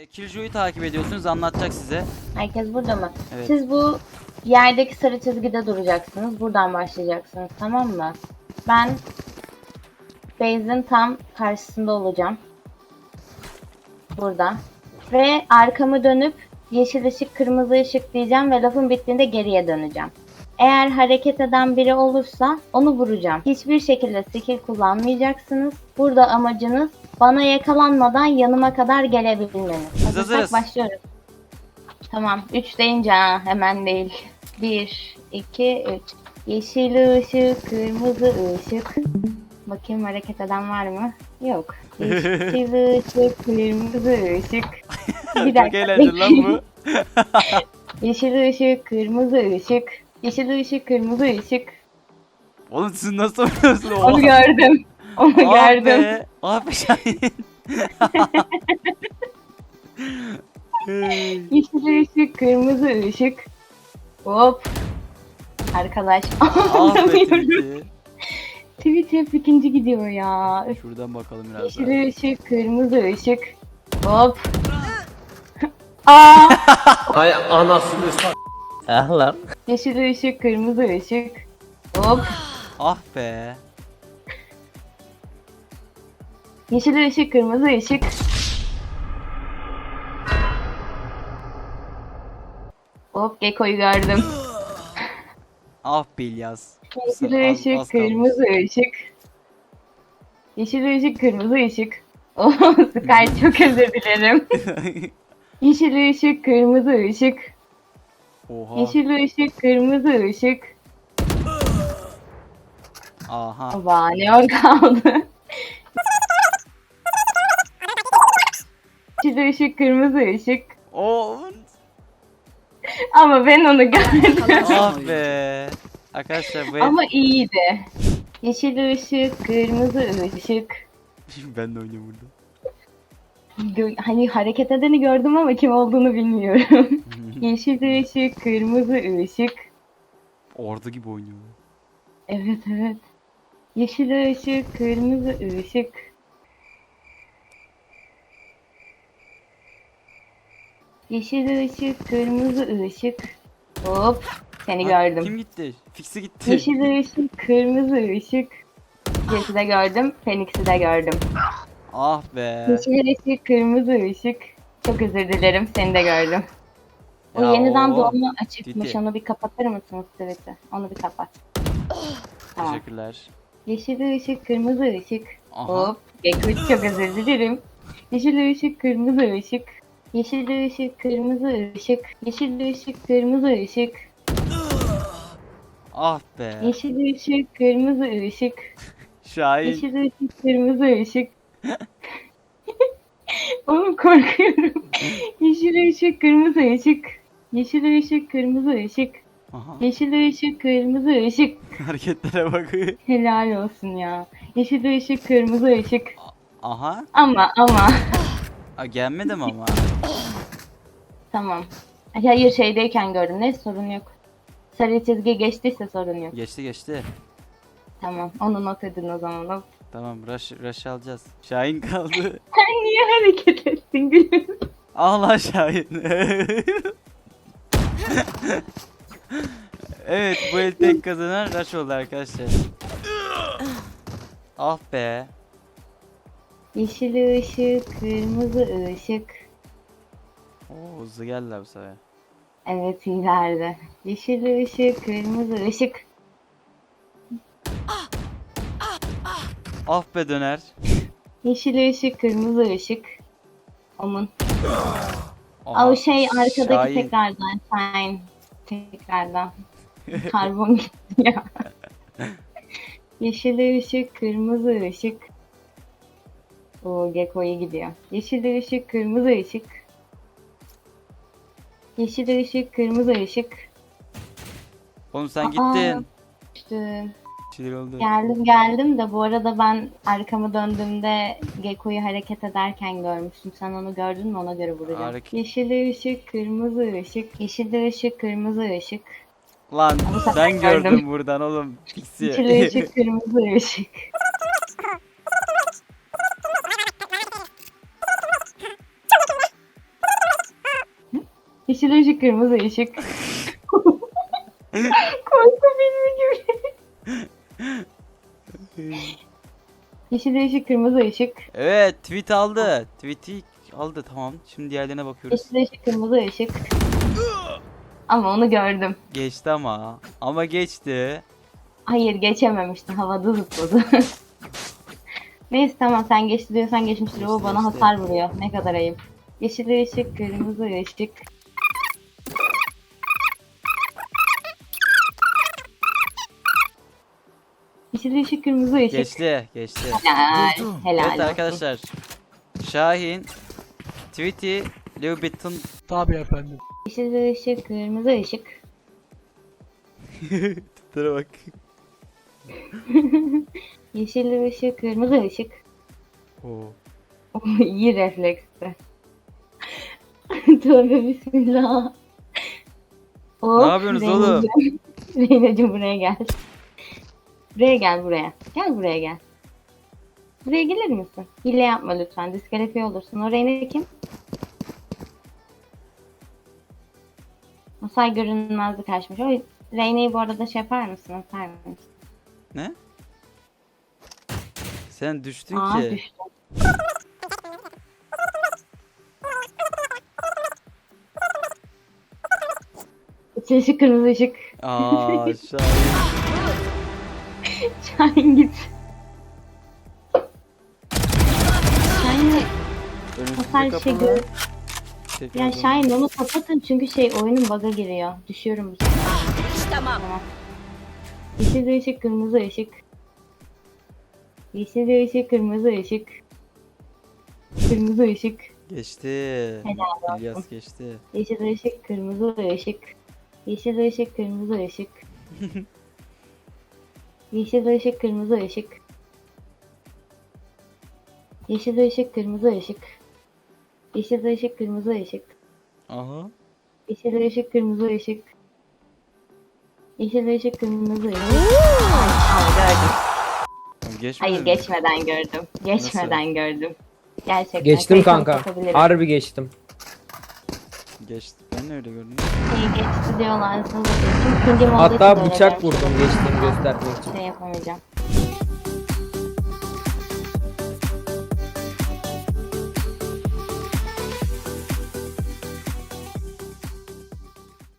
Ee, Killjoy'u takip ediyorsunuz anlatacak size. Herkes burada mı? Evet. Siz bu yerdeki sarı çizgide duracaksınız. Buradan başlayacaksınız tamam mı? Ben base'in tam karşısında olacağım. Burada. Ve arkamı dönüp yeşil ışık, kırmızı ışık diyeceğim ve lafın bittiğinde geriye döneceğim. Eğer hareket eden biri olursa onu vuracağım. Hiçbir şekilde skill kullanmayacaksınız. Burada amacınız bana yakalanmadan yanıma kadar gelebilmeniz. hazırız. Hazırsak başlıyoruz. Tamam. 3 deyince ha, hemen değil. 1, 2, 3. Yeşil ışık, kırmızı ışık. Bakayım hareket eden var mı? Yok. Yeşil ışık, kırmızı ışık. Bir Çok dakika, eğlenceli lan bu. Yeşil ışık, kırmızı ışık. Yeşil ışık, kırmızı ışık. Oğlum siz nasıl oynuyorsunuz? Onu gördüm. Onu Ah gördüm. Ah Şahin. Hey. Yeşil ışık, kırmızı ışık. Hop. Arkadaş. ah Anlamıyorum. Tilki. Tweet hep ikinci gidiyor ya. Şuradan bakalım biraz daha. Yeşil ışık, kırmızı ışık. Hop. Aa! Hay anasını sa... Eh lan. Yeşil ışık, kırmızı ışık. Hop. Ah be. Yeşil ışık, kırmızı ışık. Hop, Gekko'yu gördüm. Ah be İlyas. Yeşil ışık, kırmızı ışık. Yeşil ışık, kırmızı ışık. Oh, Sky çok özür dilerim. Yeşil ışık, kırmızı ışık. Oha. Yeşil ışık, kırmızı ışık. Aha. Neon kaldı. Yeşil ışık, kırmızı ışık. O Ama ben onu gördüm. ah be. Arkadaşlar bu Ama iyiydi. Yeşil ışık, kırmızı ışık. ben de oynuyorum burada. Gö- Hani hareket edeni gördüm ama kim olduğunu bilmiyorum. Yeşil ışık, kırmızı ışık. Ordu gibi oynuyor. Evet evet. Yeşil ışık, kırmızı ışık. Yeşil ışık, kırmızı ışık. Hop, seni Lan gördüm. Kim gitti? Fixi gitti. Yeşil ışık, kırmızı ışık. Jess'i de gördüm, Phoenix'i de gördüm. Ah be. Yeşil ışık, kırmızı ışık. Çok özür dilerim, seni de gördüm. O Ya yeniden o- doğma açıkmış, onu bir kapatır mısınız tweet'i? Onu bir kapat. Tamam. Teşekkürler. Yeşil ışık, kırmızı ışık. Aha. Hop, Gekko çok özür dilerim. Yeşil ışık, kırmızı ışık. Yeşil ışık, kırmızı ışık. Yeşil ışık, kırmızı ışık. Ah be. Yeşil ışık, kırmızı ışık. Şahin. Yeşil ışık, kırmızı ışık. Oğlum korkuyorum. Yeşil ışık, kırmızı ışık. Yeşil ışık, kırmızı ışık. Aha. Yeşil ışık, kırmızı ışık. Hareketlere bak. Helal olsun ya. Yeşil ışık, kırmızı ışık. Aha. Ama ama. Aa, gelmedim ama. Tamam. Hayır şeydeyken gördüm. Ne sorun yok. Sarı çizgi geçtiyse sorun yok. Geçti geçti. Tamam. Onu not edin o zaman. Tamam rush, rush alacağız. Şahin kaldı. Sen niye hareket ettin gülüm? Allah Şahin. evet bu el tek kazanan rush oldu arkadaşlar. Ah be. Yeşil ışık, kırmızı ışık. Oo hızlı geldiler bu sefer. Evet ileride. Yeşil ışık, kırmızı ışık. Ah be döner. Yeşil ışık, kırmızı ışık. Omun. Aha, Aa, o şey arkadaki Şahin. tekrardan. Shine. Tekrardan. Karbon gitti ya. Yeşil ışık, kırmızı ışık. O Gekko'ya gidiyor. Yeşil ışık, kırmızı ışık. Yeşil ışık, kırmızı ışık. Oğlum sen gittin. İşte oldu. geldim geldim de bu arada ben arkamı döndüğümde Gekko'yu hareket ederken görmüştüm. Sen onu gördün mü ona göre vuracağım. Hareket- Yeşil ışık, kırmızı ışık. Yeşil ışık, kırmızı ışık. Lan Bu sefer sen gördün gördüm. buradan oğlum. Pixie. Yeşil ışık, kırmızı ışık. Yeşil ışık, kırmızı ışık. Korku filmi gibi. Yeşil ışık, kırmızı ışık. Evet tweet aldı. Tweet'i aldı tamam. Şimdi diğerlerine bakıyoruz. Yeşil ışık, kırmızı ışık. Ama onu gördüm. Geçti ama. Ama geçti. Hayır geçememişti. Havada zıpladı. Neyse tamam sen geçti diyorsan geçmiştir. O bana hasar vuruyor. Ne kadar ayıp. Yeşil ışık, kırmızı ışık. Yeşil ışık, kırmızı ışık. Geçti. Geçti. Helal. Helal. Evet arkadaşlar. Şahin, Tweety, Leubit'in Yeşil ışık, kırmızı ışık. Tiplere bak. Yeşil ışık, kırmızı ışık. Oo. İyi refleksti. Tövbe bismillah. Hop, Ne yapıyorsunuz oğlum? Reynacığım buraya gel. Buraya gel buraya. Gel buraya gel. Buraya gelir misin? Hile yapma lütfen. Diskalifiye olursun. O Reyna kim? Masay görünmezlik açmış. O Reyna'yı bu arada şey yapar mısın? Atar mısın? Ne? Sen düştün Aa ki. düştü. Yeşil kırmızı ışık. Aa Şahin. Şahin git. Şahin, Hasar şey gör. ya. Şahin onu kapatın çünkü şey oyunun bug'a giriyor. Düşüyorum bu sefer. Tamam. Yeşil ışık, kırmızı ışık. Yeşil ışık, kırmızı ışık. Kırmızı ışık. Geçti. Helal olsun. İlyas geçti. Yeşil ışık, kırmızı ışık. Yeşil ışık, kırmızı ışık. Yeşil ışık, kırmızı ışık. Yeşil ışık, kırmızı ışık. Yeşil ışık, kırmızı ışık. Aha. Yeşil ışık, kırmızı ışık. Yeşil ışık, kırmızı ışık. Aa, gördüm. Geçmedi Hayır mi? geçmeden gördüm. Geçmeden gördüm. Gerçekten. Geçtim kanka. Harbi geçtim. Geçti. Ben de öyle gördüm. Şey geçti diyorlar Hatta bıçak vurdum geçtiğimi göstermek için. Şey yapamayacağım.